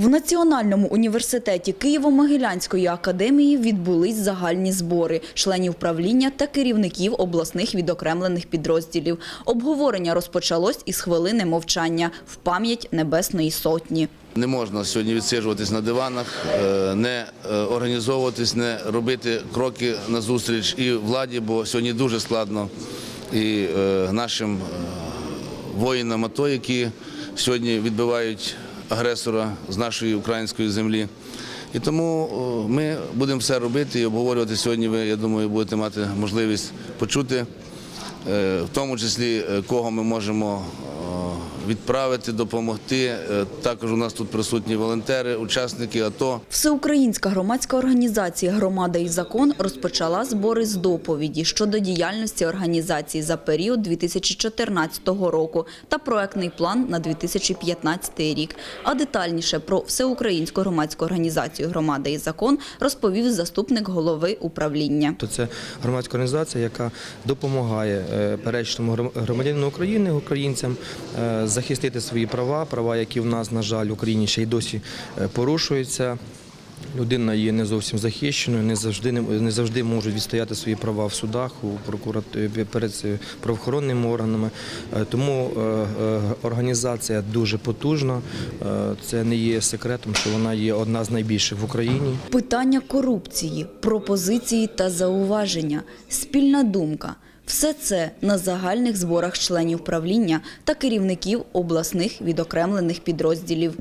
В Національному університеті Києво-Могилянської академії відбулись загальні збори членів правління та керівників обласних відокремлених підрозділів. Обговорення розпочалось із хвилини мовчання в пам'ять Небесної Сотні. Не можна сьогодні відсиджуватись на диванах, е, не е, організовуватись, не робити кроки назустріч і владі, бо сьогодні дуже складно і е, нашим воїнам АТО, які сьогодні відбивають агресора з нашої української землі. І тому ми будемо все робити і обговорювати сьогодні. Ви, я думаю, будете мати можливість почути, е, в тому числі е, кого ми можемо відправити, допомогти. Е, Також у нас тут присутні волонтери, учасники АТО. Всеукраїнська громадська організація «Громада і закон» розпочала збори з доповіді щодо діяльності організації за період 2014 року та проектний план на 2015 рік. А детальніше про Всеукраїнську громадську організацію «Громада і закон» розповів заступник голови управління. То це громадська організація, яка допомагає е, перечному гром- громадянину України, українцям е, захистити свої права, права, які в нас, на жаль, в Україні ще й досі е, порушуються. Людина є не зовсім захищеною, не завжди не, завжди можуть відстояти свої права в судах, у прокуратурі перед е, правоохоронними органами. Е, Тому е, е, організація дуже потужна. Е, Це не є секретом, що вона є одна з найбільших в Україні. Питання корупції, пропозиції та зауваження, спільна думка – все це на загальних зборах членів правління та керівників обласних відокремлених підрозділів.